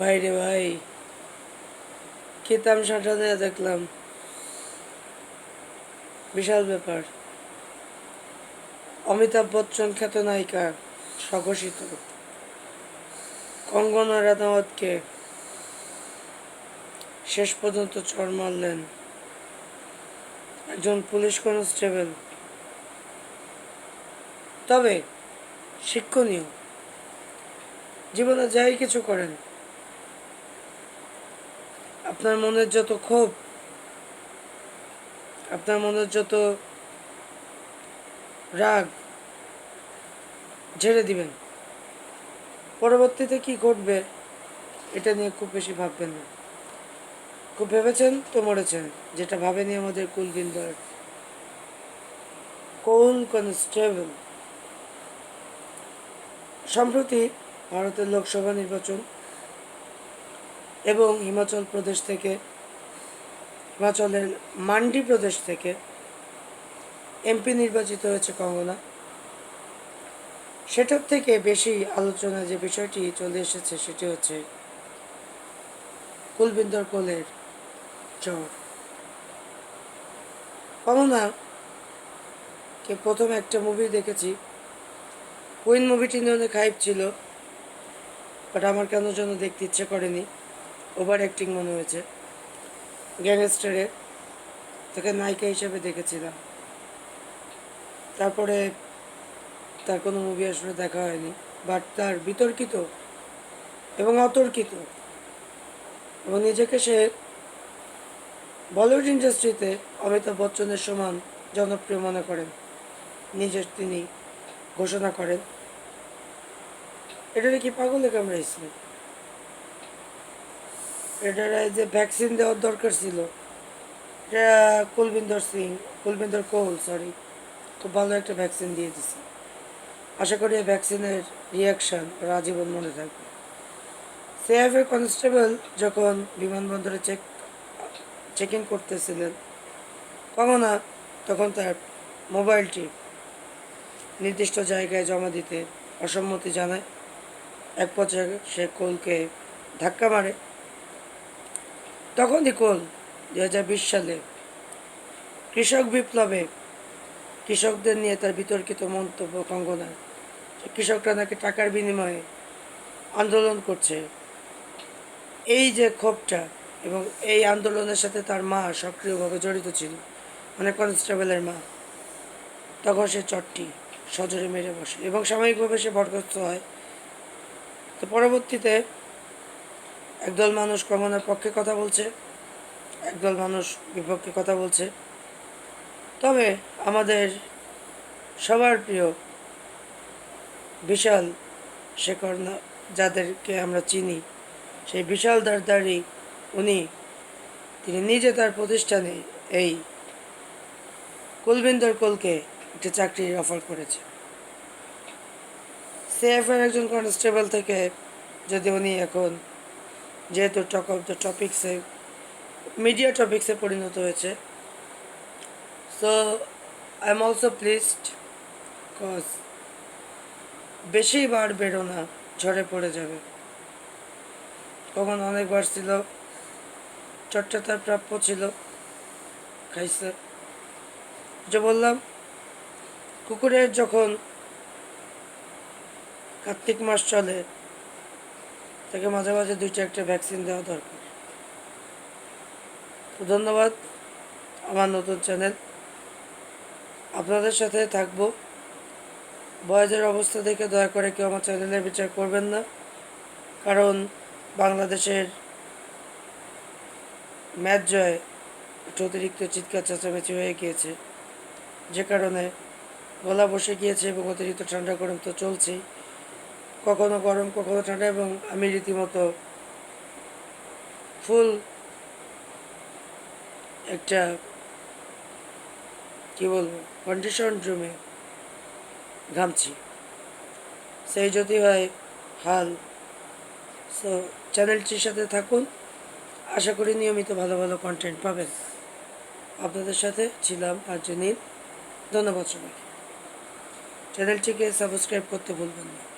ভাইরে ভাই, কি তামসাটা দেয়া দেখলাম? বিশাল ব্যাপার। অমিতাভ বচ্চন খ্যাত নায়িকা, স্বঘোষিত। কঙ্গনা রানাওয়াতকে শেষ পর্যন্ত চর মারলেন একজন পুলিশ কনস্টেবল। তবে শিক্ষণীয়, জীবনে যাই কিছু করেন। আপনার মনের যত ক্ষোভ, আপনার মনের যত রাগ, ঝেড়ে দিবেন। পরবর্তীতে কি ঘটবে, এটা নিয়ে খুব বেশি ভাববেন না। খুব ভেবেছেন তো মরেছেন, যেটা ভাবেনি আমাদের কুলবিন্দর। কোন কনস্টেবল? সম্প্রতি ভারতের লোকসভা নির্বাচন এবং হিমাচল প্রদেশ থেকে, হিমাচলের মান্ডি প্রদেশ থেকে এমপি নির্বাচিত হয়েছে কঙ্গনা। সেটার থেকে বেশি আলোচনা যে বিষয়টি চলে এসেছে সেটি হচ্ছে কুলবিন্দর কোলের জ্বর কঙ্গনা কে প্রথম একটা মুভি দেখেছি। কুইন মুভিটি নিয়ে অনেক হাইপ ছিল বাট আমার কেন যেন দেখতে ইচ্ছে করেনি। ওভার অ্যাক্টিং মনে হয়েছে। গ্যাংস্টারে তাকে নায়িকা হিসেবে দেখেছিলাম। তারপরে তার কোনো মুভি আসলে দেখা হয়নি। বাট তার বিতর্কিত এবং অতর্কিত এবং নিজেকে সে বলিউড ইন্ডাস্ট্রিতে অমিতাভ বচ্চনের সমান জনপ্রিয় মনে করেন। নিজের তিনি ঘোষণা করেন। এটা কি পাগলে কামড়াইছিল এটার যে ভ্যাকসিন দেওয়ার দরকার ছিল। এটা কুলবিন্দর সিং, কুলবিন্দর কোল সরি খুব ভালো একটা ভ্যাকসিন দিয়ে দিছে। আশা করি এই ভ্যাকসিনের রিয়াকশান ওরা আজীবন মনে থাকবে। সিআইএফের কনস্টেবল যখন বিমানবন্দরে চেক চেক ইন করতেছিলেন কখনা তখন তার মোবাইলটি নির্দিষ্ট জায়গায় জমা দিতে অসম্মতি জানায়। এক পর্যায়ে সে কোলকে ধাক্কা মারে। তখনই কোল দু সালে কৃষক বিপ্লবে কৃষকদের নিয়ে তার বিতর্কিত মন্তব্য কঙ্গনা কৃষকরা নাকি টাকার বিনিময়ে আন্দোলন করছে। এই যে ক্ষোভটা এবং এই আন্দোলনের সাথে তার মা সক্রিয়ভাবে জড়িত ছিল মানে কনস্টেবলের মা, তখন সে চটটি সজোরে মেরে বসে এবং সাময়িকভাবে সে বরখাস্ত হয়। তো পরবর্তীতে একদল মানুষ কমনের পক্ষে কথা বলছে, একদল মানুষ বিপক্ষে কথা বলছে। তবে আমাদের সবার প্রিয় বিশাল শেখর যাদেরকে আমরা চিনি, সেই বিশাল দারদারি উনি, তিনি নিজে তার প্রতিষ্ঠানে এই কুলবিন্দর কোলকে একটি চাকরির অফার করেছে। সিএফের একজন কনস্টেবল থেকে যদি উনি এখন যেহেতু টক অফ দ্য টপিক্সে মিডিয়া টপিক্সে পরিণত হয়েছে। So I am also pleased cause বেশি বার না ঝরে পড়ে যাবে। কখন অনেকবার ছিল চটটা তার প্রাপ্য ছিল, খাইছে। যে বললাম, কুকুরের যখন কার্তিক মাস চলে তাকে মাঝে মাঝে দুইটা একটা ভ্যাকসিন দেওয়া দরকার। তো ধন্যবাদ আমার নতুন চ্যানেল আপনাদের সাথে থাকব। বয়সের অবস্থা দেখে দয়া করে কেউ আমার চ্যানেলের বিচার করবেন না। কারণ বাংলাদেশের ম্যাচ জয় একটু অতিরিক্ত চিৎকার চেঁচামেচি হয়ে গিয়েছে। যে কারণে গলা বসে গিয়েছে এবং অতিরিক্ত ঠান্ডা গরম তো চলছেই। কখনো গরম, কখনো ঠান্ডা এবং আমি রীতিমতো ফুল একটা, কি বলব, কন্ডিশন রুমে ঘামছি। সেই যদি হয়, হাল। সো চ্যানেলটির সাথে থাকুন। আশা করি নিয়মিত ভালো ভালো কন্টেন্ট পাবেন। আপনাদের সাথে ছিলাম আর্য নীল ধন্যবাদ সবাইকে। চ্যানেলটিকে সাবস্ক্রাইব করতে ভুলবেন না।